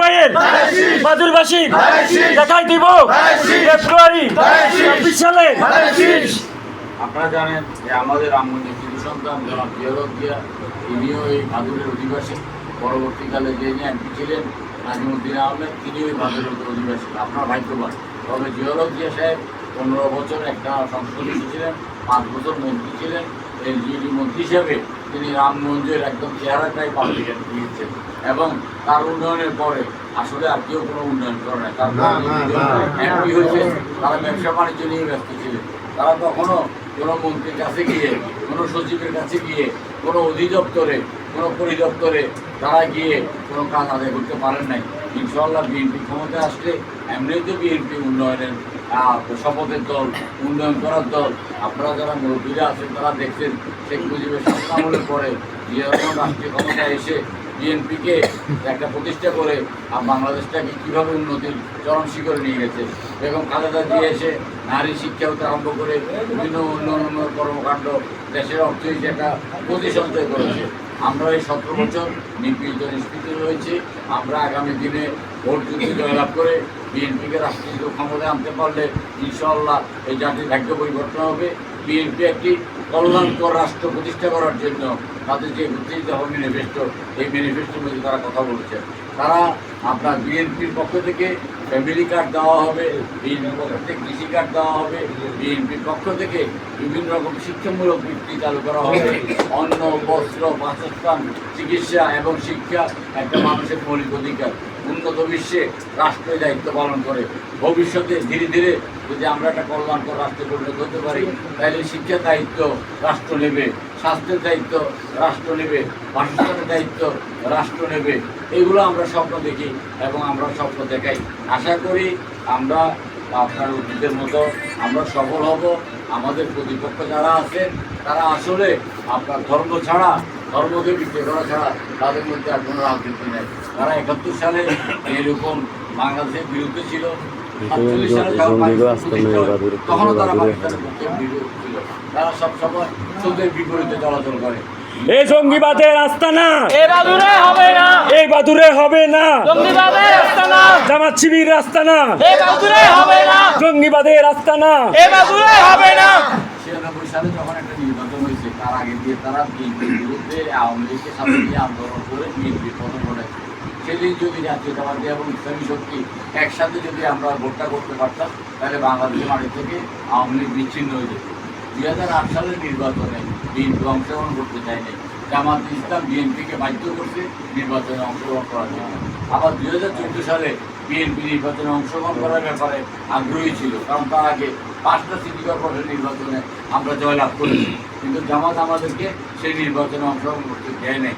মায়ের। মাদুরবাসীর দেখাই দিব। ফেব্রুয়ারি। চব্বিশ সালে। আপনারা জানেন যে আমাদের রামগঞ্জের শিশু সন্তান জনাব জিয়ারত তিনিও এই ভাদুরের অধিবাসী। পরবর্তীকালে যে এমপি ছিলেন নাজিমুদ্দিন আহমেদ তিনিও এই ভাদুরের অধিবাসী। আপনার ভাগ্যবান। তবে জিয়ারত জিয়া সাহেব পনেরো বছর একটা সংসদ ছিলেন পাঁচ বছর মন্ত্রী ছিলেন। এলজিডি মন্ত্রী হিসেবে তিনি রামগঞ্জের একদম চেহারাটাই পাল্টে দিয়েছেন। এবং তার উন্নয়নের পরে আসলে আর কেউ কোনো উন্নয়ন করে না তারপর এমপি হয়েছে তারা ব্যবসা বাণিজ্য নিয়ে ব্যস্ত ছিলেন। তারা কখনো কোনো মন্ত্রীর কাছে গিয়ে, কোনো সচিবের কাছে গিয়ে, কোনো অধিদপ্তরে, কোনো পরিদপ্তরে তারা গিয়ে কোনো কাজ আদায় করতে পারেন নাই। ইনশাল্লাহ বিএনপি ক্ষমতায় আসলে এমনিই তো বিএনপি উন্নয়নের শপথের দল, উন্নয়ন করার দল। আপনারা যারা মুরব্বীরা আছেন, তারা দেখছেন শেখ মুজিবের শাসনামলের পরে জিয়া রহমান রাষ্ট্রীয় ক্ষমতায় এসে বিএনপিকে একটা প্রতিষ্ঠা করে, আর বাংলাদেশটাকে কীভাবে উন্নতির চরম শিখরে নিয়ে গেছে। বেগম খালেদা দিয়ে এসে নারী শিক্ষা হতে আরম্ভ করে বিভিন্ন উন্নয়ন কর্মকাণ্ড দেশের অর্থনীতি একটা গতি সঞ্চয় করেছে আমরা এই সতেরো বছর নিপীড়িত নিষ্পৃত রয়েছি। আমরা আগামী দিনে ভোট যুদ্ধে জয়লাভ করে বিএনপিকে রাষ্ট্রীয় ক্ষমতায় আনতে পারলে ইনশাআল্লাহ এই জাতির ভাগ্য পরিবর্তন হবে। বিএনপি একটি কল্যাণকর রাষ্ট্র প্রতিষ্ঠা করার জন্য তাদের যে উত্তেজিত হবে ম্যানিফেস্টো এই ম্যানিফেস্টোর মধ্যে তারা কথা বলেছে। তারা আপনার বিএনপির পক্ষ থেকে ফ্যামিলি কার্ড দেওয়া হবে, বিএনপির পক্ষ থেকে কৃষি কার্ড দেওয়া হবে, বিএনপির পক্ষ থেকে বিভিন্ন রকম শিক্ষামূলক বৃত্তি চালু করা হবে। অন্ন, বস্ত্র, বাসস্থান, চিকিৎসা এবং শিক্ষা একটা মানুষের মৌলিক অধিকার। উন্নত বিশ্বে রাষ্ট্রের দায়িত্ব পালন করে। ভবিষ্যতে ধীরে ধীরে যদি আমরা একটা কল্যাণকর রাষ্ট্রে পরিণত হতে পারি, তাহলে শিক্ষার দায়িত্ব রাষ্ট্র নেবে। স্বাস্থ্যের দায়িত্ব রাষ্ট্র নেবে, বাসস্থানের দায়িত্ব রাষ্ট্র নেবে। এগুলো আমরা স্বপ্ন দেখি এবং আমরা স্বপ্ন দেখাই। আশা করি আমরা আপনার অতীতের মতো আমরা সফল হব। আমাদের প্রতিপক্ষ যারা আছেন, তারা আসলে আপনার ধর্ম ছাড়া ধর্মকে বিক্রি করা ছাড়া তাদের মধ্যে আর কোনো রাজনীতি নেই। তারা একাত্তর সালে এরকম বাংলাদেশের বিরুদ্ধে ছিল তারা বিপরীতে চলাচল করে এই জঙ্গিবাদের আস্তানা এ বাদুরে হবে না। এই বাদুরে হবে না। জঙ্গিবাদের আস্তানা জামাত শিবির এ বাদুরে হবে না। জঙ্গিবাদের এ বাদুরে হবে না। ছিয়ানব্বই সালে যখন একটা নির্বাচন হয়েছে তার আগে দিয়ে তারা বিএনপির বিরুদ্ধে আওয়ামী লীগের সাথে নিয়ে আন্দোলন করে বিএনপির ঘটাচ্ছে সেদিন যদি জাতীয়তাবাদী এবং ইসলামী শক্তি একসাথে যদি আমরা ভোটটা করতে পারতাম, তাহলে বাংলাদেশের মাটি থেকে আওয়ামী লীগ বিচ্ছিন্ন হয়ে যেত। দুই হাজার আট সালের নির্বাচনে বিএনপি অংশগ্রহণ করতে চায়নি জামাত ইসলাম বিএনপিকে বাধ্য করছে নির্বাচনে অংশগ্রহণ করার জন্য। আবার দুই হাজার চোদ্দ সালে বিএনপি নির্বাচনে অংশগ্রহণ করার ব্যাপারে আগ্রহী ছিল, কারণ তার আগে পাঁচটা সিটি কর্পোরেশন নির্বাচনে আমরা জয়লাভ করেছি। কিন্তু জামাত আমাদেরকে সেই নির্বাচনে অংশগ্রহণ করতে দেয় নাই।